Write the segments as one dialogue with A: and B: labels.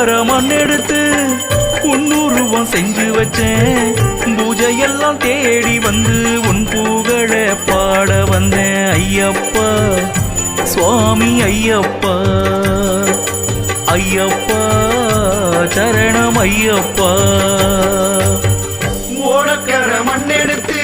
A: கர மண் எடுத்து உன்னுருவம் செஞ்சு வச்சேன். பூஜையெல்லாம் தேடி வந்து உன் புகழ பாட வந்தேன். ஐயப்பா சுவாமி ஐயப்பா ஐயப்பா சரணம் ஐயப்பா.
B: ஓடக்கர மண்ணெடுத்து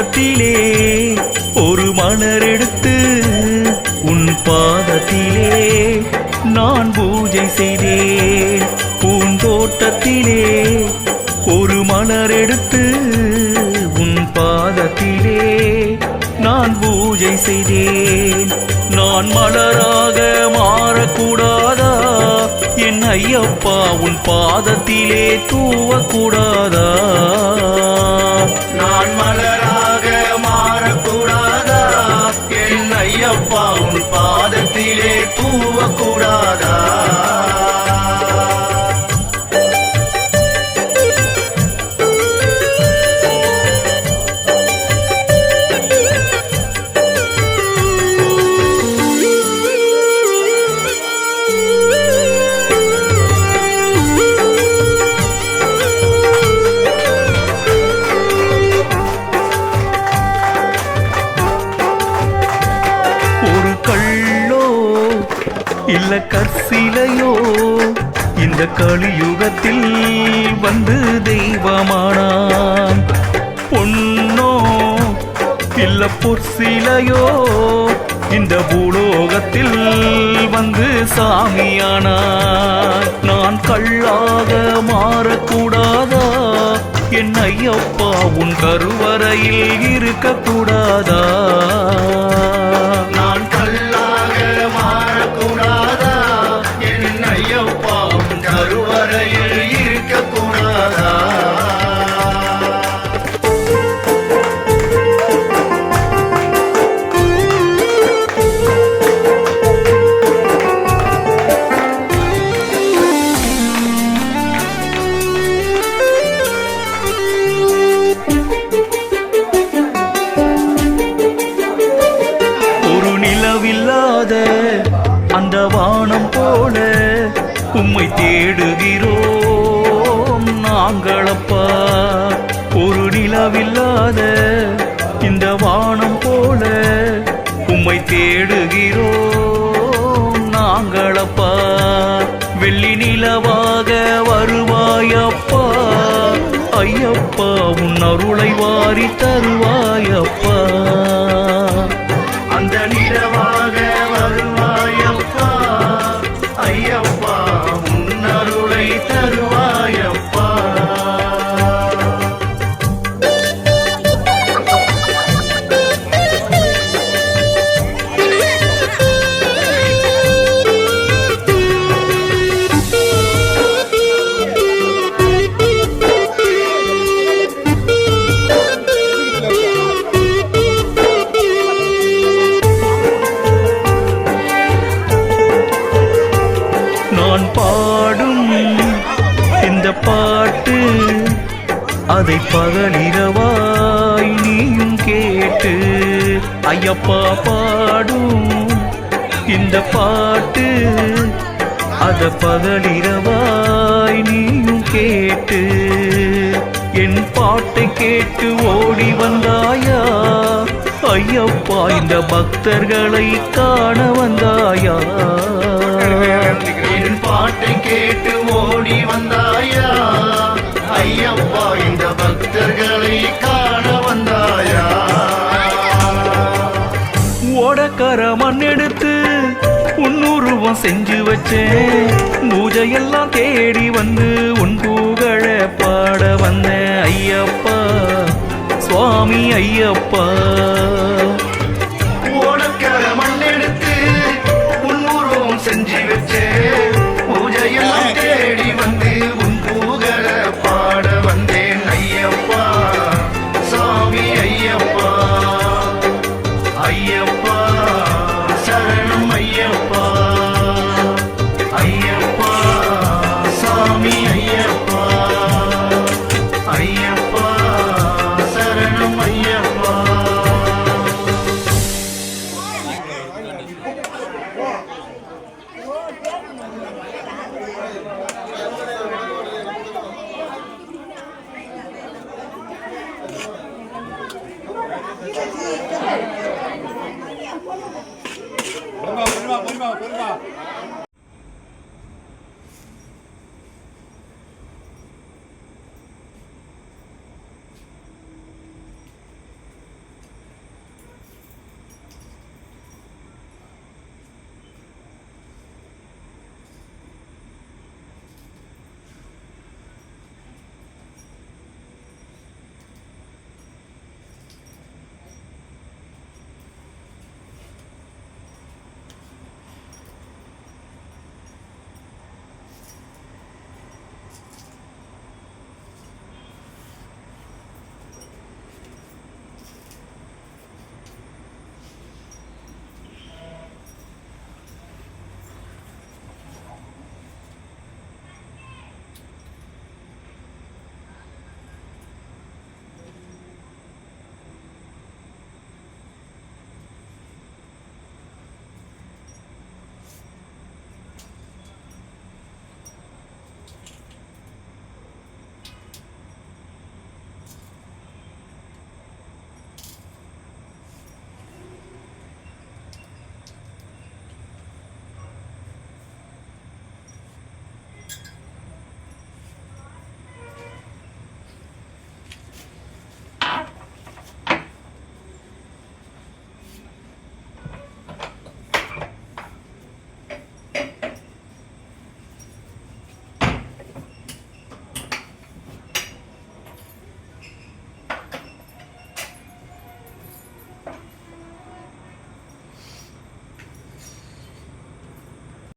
A: பூந்தோட்டத்திலே ஒரு மலர் எடுத்து உன் பாதத்திலே நான் பூஜை செய்தேன். பூந்தோட்டத்திலே ஒரு மலர் எடுத்து உன் பாதத்திலே நான் பூஜை செய்தேன். நான் மலராக மாறக்கூடாதா? என் ஐயப்பா உன் பாதத்திலே தூவக்கூடாதா?
B: பாதத்திலே
A: நல்ல கற்சிலையோ இந்த கலியுகத்தில் வந்து தெய்வமானான். பொன்னோ இல்ல பொற்சிலையோ இந்த பூலோகத்தில் வந்து சாமியானான். நான் கள்ளாக மாறக்கூடாதா? என் ஐயப்பா உன் கருவறையில் இருக்கக்கூடாதா? நாங்களப்பா ஒரு நிலவில்லாத இந்த வானம் போல உம்மை தேடுகிறோம். நாங்களப்பா வெள்ளி நிலவாக வருவாயப்பா. ஐயப்பா உன் அருளை வாரி தருவாயப்பா.
B: அந்த
A: பாட்டு அதை பகலிரவாய் நீயும் கேட்டு ஐயப்பா பாடும் இந்த பாட்டு அத பகலிரவாய் நீயும் கேட்டு என் பாட்டை கேட்டு ஓடி வந்தாயா? ஐயப்பா இந்த பக்தர்களை காண வந்தாயா?
B: என் பாட்டை கேட்டு ஓடி வந்தாயா?
A: செஞ்சு வச்சேன். பூஜையெல்லாம் தேடி வந்து உன் புகழ பாட வந்தேன் ஐயப்பா. சுவாமி ஐயப்பா.